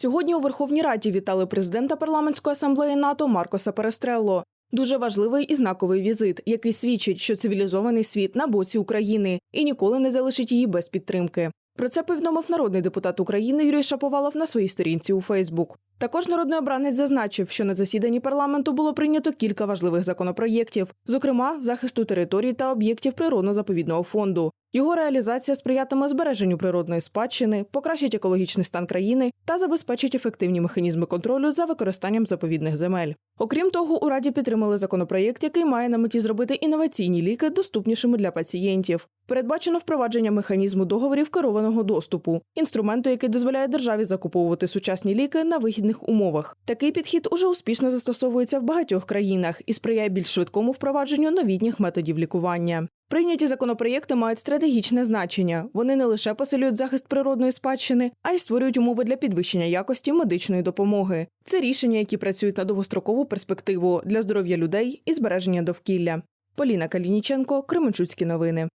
Сьогодні у Верховній Раді вітали президента парламентської асамблеї НАТО Маркоса Перестрелло. Дуже важливий і знаковий візит, який свідчить, що цивілізований світ на боці України і ніколи не залишить її без підтримки. Про це повідомив народний депутат України Юрій Шаповалов на своїй сторінці у Фейсбук. Також народний обранець зазначив, що на засіданні парламенту було прийнято кілька важливих законопроєктів, зокрема захисту територій та об'єктів природно-заповідного фонду. Його реалізація сприятиме збереженню природної спадщини, покращить екологічний стан країни та забезпечить ефективні механізми контролю за використанням заповідних земель. Окрім того, у раді підтримали законопроєкт, який має на меті зробити інноваційні ліки доступнішими для пацієнтів. Передбачено впровадження механізму договорів керованого доступу, інструменту, який дозволяє державі закуповувати сучасні ліки на вигідних умовах. Такий підхід уже успішно застосовується в багатьох країнах і сприяє більш швидкому впровадженню новітніх методів лікування. Прийняті законопроєкти мають стратегічне значення. Вони не лише посилюють захист природної спадщини, а й створюють умови для підвищення якості медичної допомоги. Це рішення, які працюють на довгострокову перспективу для здоров'я людей і збереження довкілля. Поліна Калініченко, Кременчуцькі новини.